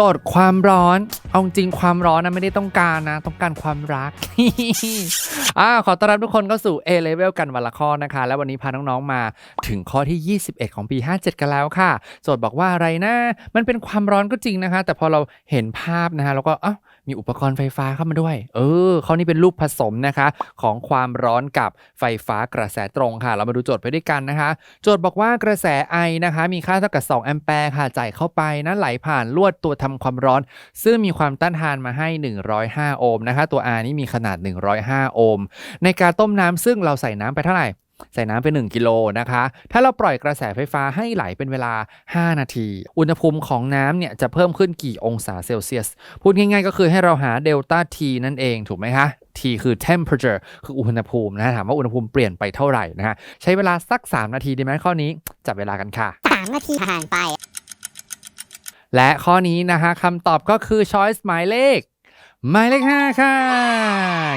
โจทย์ความร้อน เอาจริงความร้อนนะไม่ได้ต้องการนะ ต้องการความรักอ่าขอต้อนรับทุกคนเข้าสู่ A Level กันวันละข้อนะคะ แล้ววันนี้พาน้องๆมาถึงข้อที่ 21 ของปี 57 กันแล้วค่ะ โจทย์บอกว่าอะไรนะ มันเป็นความร้อนก็จริงนะคะ แต่พอเราเห็นภาพนะคะเราก็เอ้า มีอุปกรณ์ไฟฟ้าเข้ามาด้วย เออเข้อนี้เป็นรูปผสมนะคะ ของความร้อนกับไฟฟ้ากระแสตรงค่ะ เรามาดูโจทย์ไปด้วยกันนะคะ โจทย์บอกว่ากระแสไอนะคะ มีค่าเท่ากับ 2 แอมแปร์ค่ะจ่ายเข้าไปนะไหลผ่านลวดตัวทำความร้อน ซึ่งมีความต้านทานมาให้ 105 โอห์มนะคะ ตัว R นี่มีขนาด 105 โอห์มในการต้มน้ำซึ่งเราใส่น้ำไปเท่าไหร่ ใส่น้ำไป1กิโลนะคะ ถ้าเราปล่อยกระแสไฟฟ้าให้ไหลเป็นเวลา 5 นาที อุณหภูมิของน้ำเนี่ยจะเพิ่มขึ้นกี่องศาเซลเซียส พูดง่ายๆก็คือให้เราหาเดลต้า T นั่นเองถูกไหมคะ T คือ temperature คืออุณหภูมินะถามว่าอุณหภูมิเปลี่ยนไปเท่าไหร่นะฮะใช้เวลาสัก 3 นาทีดีไหมข้อนี้จับเวลากันค่ะสามนาทีผ่านไป และข้อนี้นะคะคำตอบก็คือ choice หมายเลข หมายเลข5ค่ะ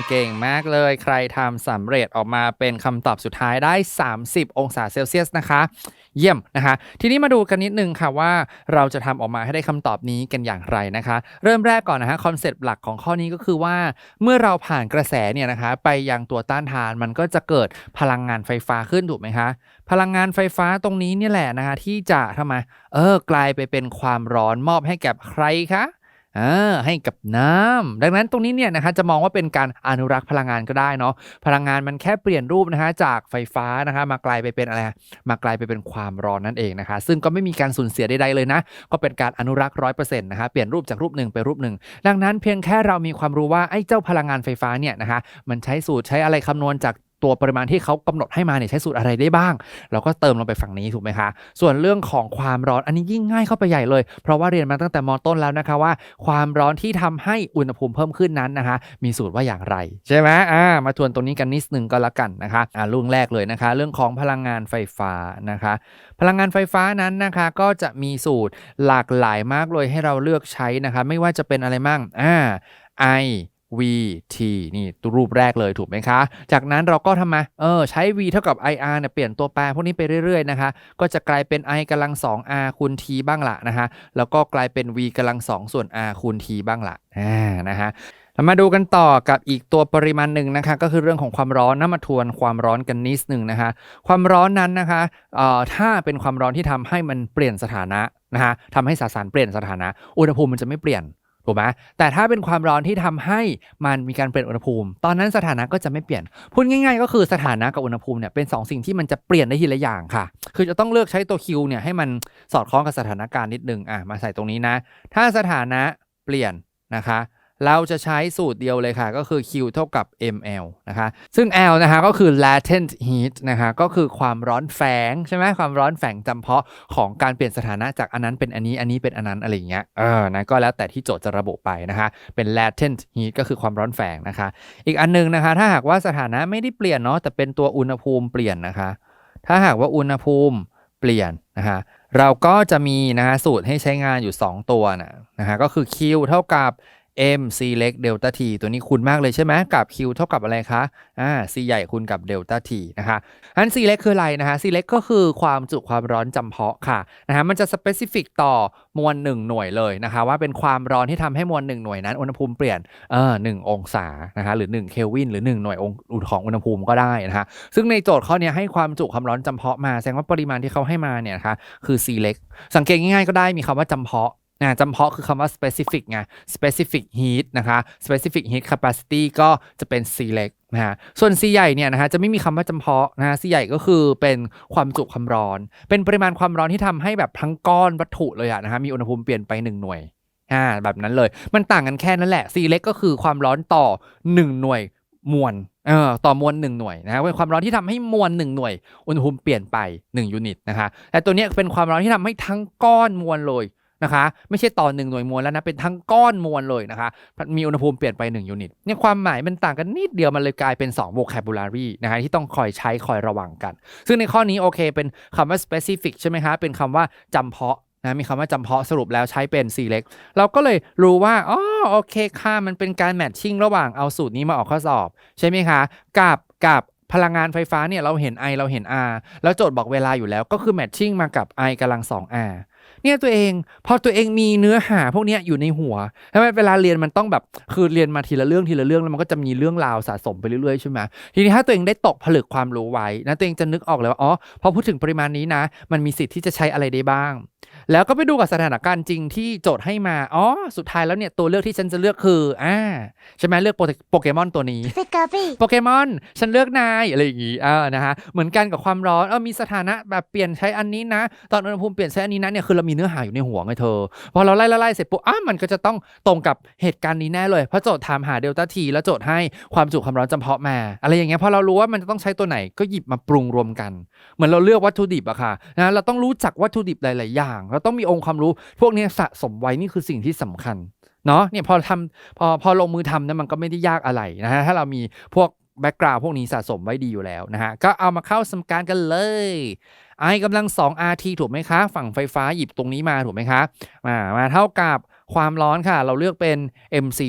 เก่งมากเลยใครทำสำเร็จออกมาเป็นคำตอบสุดท้ายได้ 30 องศาเซลเซียสนะคะ เยี่ยมนะคะ ทีนี้มาดูกันนิดนึงค่ะว่าเราจะทำออกมาให้ได้คำตอบนี้กันอย่างไรนะคะ เริ่มแรกก่อนนะฮะคอนเซปต์หลักของข้อนี้ก็คือว่า เมื่อเราผ่านกระแสเนี่ยนะคะ ไปยังตัวต้านทานมันก็จะเกิดพลังงานไฟฟ้าขึ้นถูกไหมคะพลังงานไฟฟ้าตรงนี้เนี่ยแหละนะคะที่จะทำไมเออกลายไปเป็นความร้อนมอบให้แกับใครคะ ให้กับน้ำดังนั้นตรงนี้เนี่ยนะคะจะมองว่าเป็นการอนุรักษ์พลังงานก็ได้เนาะพลังงานมันแค่เปลี่ยนรูปนะคะจากไฟฟ้านะคะมากลายไปเป็นอะไรมากลายไปเป็นความร้อนนั่นเองนะคะซึ่งก็ไม่มีการสูญเสียใดๆเลยนะ ก็เป็นการอนุรักษ์ร้อยเปอร์เซ็นต์นะคะเปลี่ยนรูปจากรูปหนึ่งไปรูปหนึ่งดังนั้นเพียงแค่เรามีความรู้ว่าไอ้เจ้าพลังงานไฟฟ้าเนี่ยนะคะมันใช้สูตรใช้อะไรคำนวณจาก ตัวปริมาณที่เขากำหนดให้มาเนี่ยใช้สูตรอะไรได้บ้าง เราก็เติมลงไปฝั่งนี้ถูกไหมคะ ส่วนเรื่องของความร้อนอันนี้ยิ่งง่ายเข้าไปใหญ่เลย เพราะว่าเรียนมาตั้งแต่มต้นแล้วนะคะว่า ความร้อนที่ทำให้อุณหภูมิเพิ่มขึ้นนั้นนะคะ มีสูตรว่าอย่างไร ใช่ไหมอ่ามาทวนตรงนี้กันนิดนึงก็แล้วกันนะคะอ่าเรื่องแรกเลยนะคะ เรื่องของพลังงานไฟฟ้านะคะ พลังงานไฟฟ้านั้นนะคะก็จะมีสูตรหลากหลายมากเลยให้เราเลือกใช้นะคะ ไม่ว่าจะเป็นอะไรมั่งอ่า I V T นี่ตัวรูปแรกเลยถูกไหมคะ จากนั้นเราก็ทำมาเออใช้ V เท่ากับ IR เนี่ยเปลี่ยนตัวแปรพวกนี้ไปเรื่อยๆนะคะ ก็จะกลายเป็น I กำลัง 2R คูณ T บ้างละนะคะแล้วก็กลายเป็น V กำลัง 2 ส่วน R คูณ T บ้างละอ่านะฮะมาดูกันต่อกับอีกตัวปริมาณหนึ่งนะคะ ก็คือเรื่องของความร้อนนะมาทวนความร้อนกันนิดหนึ่งนะคะ ความร้อนนั้นนะคะเอ่อถ้าเป็นความร้อนที่ทำให้มันเปลี่ยนสถานะนะคะทำให้สสารเปลี่ยนสถานะ อุณหภูมิมันจะไม่เปลี่ยน ถูกไหมแต่ถ้าเป็นความร้อนที่ทำให้มันมีการเปลี่ยนอุณหภูมิ ตอนนั้นสถานะก็จะไม่เปลี่ยน พูดง่าย ๆ ก็คือสถานะกับอุณหภูมิเนี่ยเป็นสองสิ่งที่มันจะเปลี่ยนได้ทีละอย่างค่ะ คือจะต้องเลือกใช้ตัว Q เนี่ยให้มันสอดคล้องกับสถานการณ์นิดนึงอะมาใส่ตรงนี้นะ ถ้าสถานะเปลี่ยนนะคะ เราจะใช้สูตรเดียวเลยค่ะ ก็คือ Q เท่ากับ ml นะคะ ซึ่ง L นะคะก็คือ latent heat นะคะ ก็คือความร้อนแฝงใช่ไหมความร้อนแฝงจำเพาะของการเปลี่ยนสถานะจากอันนั้นเป็นอันนี้ อันนี้เป็นอันนั้นอะไรอย่างเงี้ย เออ นะ ก็แล้วแต่ที่โจทย์จะระบุไปนะคะ เป็น latent heat ก็คือความร้อนแฝงนะคะ อีกอันหนึงนะคะ ถ้าหากว่าสถานะไม่ได้เปลี่ยนเนาะ แต่เป็นตัวอุณหภูมิเปลี่ยนนะคะ ถ้าหากว่าอุณหภูมิเปลี่ยนนะคะเราก็จะมีนะคะสูตรให้ใช้งานอยู่ 2 ตัวนะนะฮะก็คือ Q เท่ากับ m c เล็กเดลต้า t ตัวนี้คูณมากเลยใช่ไหมกับ q เท่ากับอะไรคะอ่า c ใหญ่คูณกับเดลต้า t นะคะอัน c เล็กคืออะไรนะคะ c เล็กก็คือความจุความร้อนจำเพาะค่ะนะฮะมันจะ specific ต่อมวล 1 หน่วยเลยนะคะว่าเป็นความร้อนที่ทำให้มวล 1 หน่วยนั้น อุณหภูมิเปลี่ยนเออหองศานะคะหรือ1เคลวินหรือ 1 หน่วยองของอุณหภูมิก็ได้นะคะซึ่งในโจทย์ข้อนี้ให้ความจุความร้อนจำเพาะมาแสดงว่าปริมาณที่เขาให้มาเนี่ยนะคะคือ c เล็กสังเกตง่ายๆก็ได้มีคำว่าจำเพาะ นะจำเพาะคือคำว่า specific ไง specific heat นะคะ specific heat capacity ก็จะเป็น C เล็กนะฮะส่วน C ใหญ่เนี่ยนะฮะจะไม่มีคำว่าจำเพาะนะฮะ C ใหญ่ก็คือเป็นความจุความร้อน เป็นปริมาณความร้อนที่ทำให้แบบทั้งก้อนวัตถุเลยอะนะฮะมีอุณหภูมิเปลี่ยนไป1หน่วยอ่าแบบนั้นเลย มันต่างกันแค่นั้นแหละ C เล็กก็คือความร้อนต่อ 1 หน่วยมวลเออต่อมวล1หน่วยนะฮะเป็นความร้อนที่ทำให้มวล1หน่วย อุณหภูมิเปลี่ยนไป 1 ยูนิตนะคะแต่ตัวนี้เป็นความร้อนที่ทำให้ทั้งก้อนมวลเลย นะคะ ไม่ใช่ต่อหนึ่งหน่วยมวลแล้วนะเป็นทั้งก้อนมวลเลยนะคะ มีอุณหภูมิเปลี่ยนไป 1 ยูนิตเนี่ยความหมายมันต่างกันนิดเดียวมันเลยกลายเป็น 2 vocabulary นะคะที่ต้องคอยใช้คอยระวังกัน ซึ่งในข้อนี้โอเค เป็นคำว่า specific ใช่ไหมคะเป็นคำว่าจำเพาะนะมีคำว่าจำเพาะสรุปแล้วใช้เป็น C เล็กเราก็เลยรู้ว่าอ๋อโอเคค่ะมันเป็นการแมทชิ่งระหว่างเอาสูตรนี้มาออกข้อสอบ ใช่ไหมคะ กับกับพลังงานไฟฟ้าเนี่ยเราเห็น I เราเห็น R แล้วโจทย์บอกเวลาอยู่แล้วก็คือแมทชิ่งมากับ I กำลัง 2R เนี่ยตัวเองพอตัวเองมีเนื้อหาพวกนี้อยู่ในหัวทำไมเวลาเรียนมันต้องแบบคือเรียนมาทีละเรื่องทีละเรื่องแล้วมันก็จะมีเรื่องราวสะสมไปเรื่อยๆใช่ไหมทีนี้ถ้าตัวเองได้ตกผลึกความรู้ไว้นะตัวเองจะนึกออกเลยว่าอ๋อพอพูดถึงปริมาณนี้นะ มันมีสิทธิ์ที่จะใช้อะไรได้บ้าง แล้วก็ไปดูกับสถานการณ์จริงที่โจทย์ให้มาอ๋อสุดท้ายแล้วเนี่ยตัวเลือกที่ฉันจะเลือกคืออ่าใช่ไหมเลือกโปเกมอนตัวนี้โปเกมอนฉันเลือกนายอะไรอย่างงี้อ่านะฮะเหมือนกันกับความร้อนเออมีสถานะแบบเปลี่ยนใช้อันนี้นะ ตอนอุณหภูมิเปลี่ยนใช้อันนี้นะเนี่ยคือเรามีเนื้อหาอยู่ในหัวไงเธอ พอเราไล่ไล่ๆเสร็จปุ๊บอ้ามันก็จะต้องตรงกับเหตุการณ์นี้แน่เลย เพราะโจทย์ถามหาเดลต้าทีแล้วโจทย์ให้ความจุความร้อนจำเพาะมา อะไรอย่างเงี้ยพอเรารู้ว่ามันจะต้องใช้ตัวไหนก็หยิบมาปรุงรวมกัน เหมือนเราเลือกวัตถุดิบอะค่ะนะเราต้องรู้จักวัตถุดิบหลาย ๆ อย่าง เราต้องมีองค์ความรู้ พวกนี้สะสมไว้นี่คือสิ่งที่สำคัญเนาะเนี่ยพอทำพอพอลงมือทำเนี่ยมันก็ไม่ได้ยากอะไรนะฮะถ้าเรามีพวก แบ็กกราวพวกนี้สะสมไว้ดีอยู่แล้วนะฮะ ก็เอามาเข้าสมการกันเลยไอกำลัง 2 RT ถูกไหมคะ ฝั่งไฟฟ้าหยิบตรงนี้มาถูกไหมคะมามาเท่ากับความร้อนค่ะ เราเลือกเป็น MC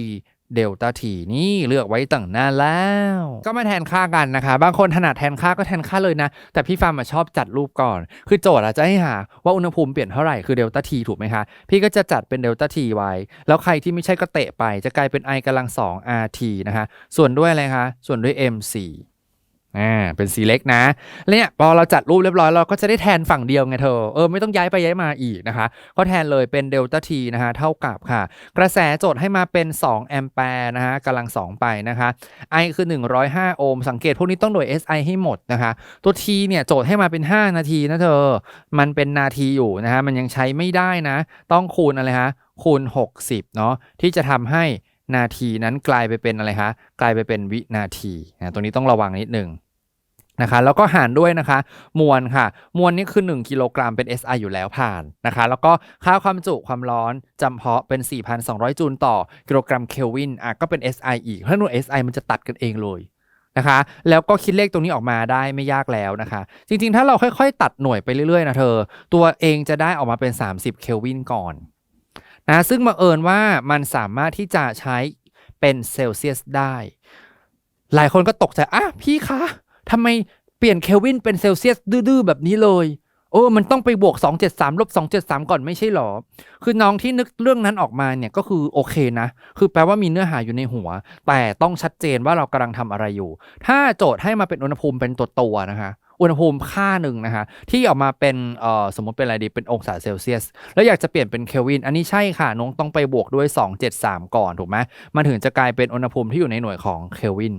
เดลต้าทีนี่เลือกไว้ตั้งนานแล้ว ก็มาแทนค่ากันนะคะ บางคนถนัดแทนค่าก็แทนค่าเลยนะ แต่พี่ฟาร์มชอบจัดรูปก่อน คือโจทย์อาจะให้หาว่าอุณหภูมิเปลี่ยนเท่าไหร่คือเดลต้าทีถูกไหมคะ พี่ก็จะจัดเป็นเดลต้าทีไว้ แล้วใครที่ไม่ใช่ก็เตะไปจะกลายเป็น i กำลัง2 rt นะคะ ส่วนด้วยอะไรคะ ส่วนด้วย mc อ่าเป็น c เล็กนะแล้วเนี่ยพอเราจัดรูปเรียบร้อยเราก็จะได้แทนฝั่งเดียวไงเธอเออไม่ต้องย้ายไปย้ายมาอีกนะคะก็แทนเลยเป็นเดลต้าทีนะคะเท่ากับค่ะ กระแสโจทย์ให้มาเป็น 2 แอมแปร์นะฮะกำลัง 2 ไปนะคะ I คือ 105 โอห์มสังเกตพวกนี้ต้องหน่วย SI ให้หมดนะคะ ตัว T เนี่ยโจทย์ให้มาเป็น 5 นาทีนะเธอ มันเป็นนาทีอยู่นะฮะมันยังใช้ไม่ได้นะ ต้องคูณอะไรฮะคูณ 60 เนาะที่จะทำให้ นาทีนั้นกลายไปเป็นอะไรคะกลายไปเป็นวินาทีนะตรงนี้ต้องระวังนิดหนึ่งนะคะแล้วก็หารด้วยนะคะ มวลค่ะ มวลนี่คือ 1 กิโลกรัมเป็น SI อยู่แล้วผ่านนะคะ แล้วก็ค่าความจุความร้อนจำเพาะเป็น 4,200 จูลต่อกิโลกรัมเคลวินอะก็เป็น SI อีกถ้าหน่วย SI มันจะตัดกันเองเลยนะคะ แล้วก็คิดเลขตรงนี้ออกมาได้ไม่ยากแล้วนะคะ จริงๆ ถ้าเราค่อยๆ ตัดหน่วยไปเรื่อยๆนะเธอ ตัวเองจะได้ออกมาเป็น 30 เคลวินก่อน นะซึ่งบังเอิญว่ามันสามารถที่จะใช้เป็นเซลเซียสได้ หลายคนก็ตกใจอะพี่คะทำไมเปลี่ยนเคลวินเป็นเซลเซียสดื้อๆแบบนี้เลยเออมันต้องไปบวก 273ลบ273 ก่อนไม่ใช่หรอ คือน้องที่นึกเรื่องนั้นออกมาเนี่ยก็คือโอเคนะ คือแปลว่ามีเนื้อหาอยู่ในหัว แต่ต้องชัดเจนว่าเรากำลังทำอะไรอยู่ ถ้าโจทย์ให้มาเป็นอุณหภูมิเป็นตัวตัวนะคะ อุณหภูมิค่าหนึ่งนะคะที่ออกมาเป็นเอ่อสมมติเป็นอะไรดีเป็นองศาเซลเซียส แล้วอยากจะเปลี่ยนเป็นเคลวินอันนี้ใช่ค่ะน้องต้องไปบวกด้วย 273 ก่อนถูกไหมมันถึงจะกลายเป็นอุณหภูมิที่อยู่ในหน่วยของเคลวิน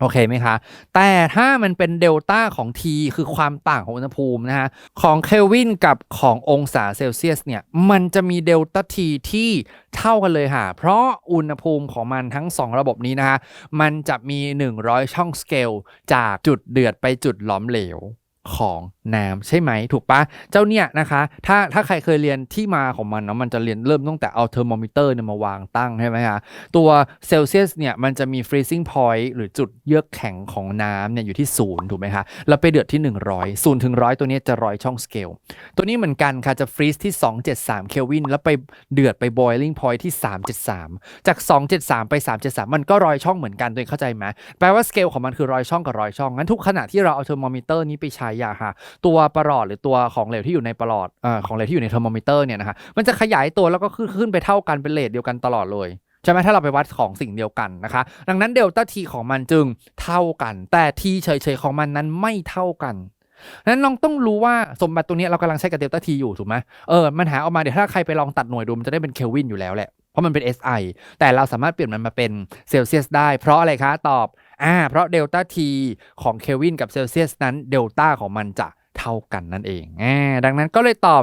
โอเคไหมคะ แต่ถ้ามันเป็นเดลต้าของ T คือความต่างของอุณหภูมินะฮะ ของเคลวินกับขององศาเซลเซียสเนี่ย มันจะมีเดลต้า T ที่เท่ากันเลยค่ะ เพราะอุณหภูมิของมันทั้ง 2 ระบบนี้นะคะ มันจะมี 100 ช่องสเกลจากจุดเดือดไปจุดหลอมเหลว ของน้ำใช่ไหมถูกปะเจ้าเนี่ยนะคะถ้าถ้าใครเคยเรียนที่มาของมันเนาะมันจะเรียนเริ่มตั้งแต่เอาเทอร์โมมิเตอร์เนี่ยมาวางตั้งใช่ไหมคะตัวเซลเซียสเนี่ยมันจะมี freezing point หรือจุดเยือกแข็งของน้ำเนี่ยอยู่ที่ศูนย์ถูกไหมคะแล้วไปเดือดที่ 100ศูนย์ถึงร้อยตัวนี้จะร้อยช่องสเกลตัวนี้เหมือนกันค่ะจะฟรีซที่ 273 เคลวิน แล้วไปเดือดไป boiling point ที่ 373 จาก 273 ไป 373 มันก็ร้อยช่องเหมือนกันตัวเองเข้าใจไหมแปลว่าสเกลของมันคือร้อยช่องกับร้อยช่องงั้นทุกขณะที่เราเอาเทอร์โมมิเตอร์นี้ไปใช้อะค่ะตัวประหลอดหรือตัวของเหลวที่อยู่ในประหลอดเอ่อของเหลวที่อยู่ในเทอร์โมมิเตอร์เนี่ยนะคะมันจะขยายตัวแล้วก็ขึ้นขึ้นไปเท่ากันเป็นเลทเดียวกันตลอดเลยใช่ไหมถ้าเราไปวัดของสิ่งเดียวกันนะคะ ดังนั้นเดลต้าทีของมันจึงเท่ากัน แต่ทีเฉยๆของมันนั้นไม่เท่ากันนั้นน้องต้องรู้ว่าสมบัติตัวนี้เรากำลังใช้กับเดลต้าทีอยู่ถูกไหมเออมันหาออกมาเดี๋ยวถ้าใครไปลองตัดหน่วยดูมันจะได้เป็นเคลวินอยู่แล้วแหละ เพราะมันเป็น SI แต่เราสามารถเปลี่ยนมันมาเป็นเซลเซียสได้ เพราะอะไรคะตอบ อ่าเพราะเดลต้าทีของเคลวินกับเซลเซียสนั้นเดลต้าของมันจะเท่ากันนั่นเองอ่าดังนั้นก็เลยตอบ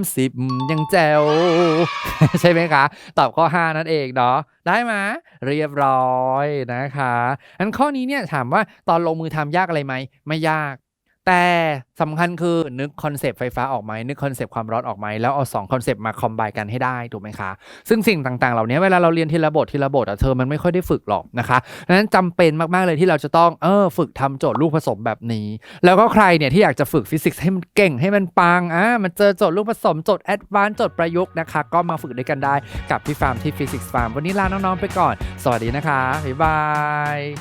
30 ยังแจวใช่ไหมคะ ตอบข้อ 5 นั่นเองเนาะได้ไหมเรียบร้อยนะคะอันข้อนี้เนี่ยถามว่าตอนลงมือทำยากอะไรไหม ไม่ยาก แต่สำคัญคือนึกคอนเซปต์ไฟฟ้าออกไหมนึกคอนเซปต์ความร้อนออกไหมแล้วเอา2คอนเซปต์มาคอมไบกันให้ได้ถูกไหมคะ ซึ่งสิ่งต่างๆ เหล่านี้เวลาเราเรียนทีละบททีละบทอะเธอมันไม่ค่อยได้ฝึกหรอกนะคะดังนั้นจำเป็นมากๆเลยที่เราจะต้องเออฝึกทำโจทย์ลูกผสมแบบนี้ แล้วก็ใครเนี่ยที่อยากจะฝึกฟิสิกส์ให้มันเก่งให้มันปังอะมันเจอโจทย์ลูกผสมโจทย์แอดวานซ์โจทย์ประยุกต์นะคะ ก็มาฝึกด้วยกันได้กับพี่ฟาร์มที่ฟิสิกส์ฟาร์มวันนี้ลาน้องๆไปก่อน สวัสดีนะคะบ๊ายบาย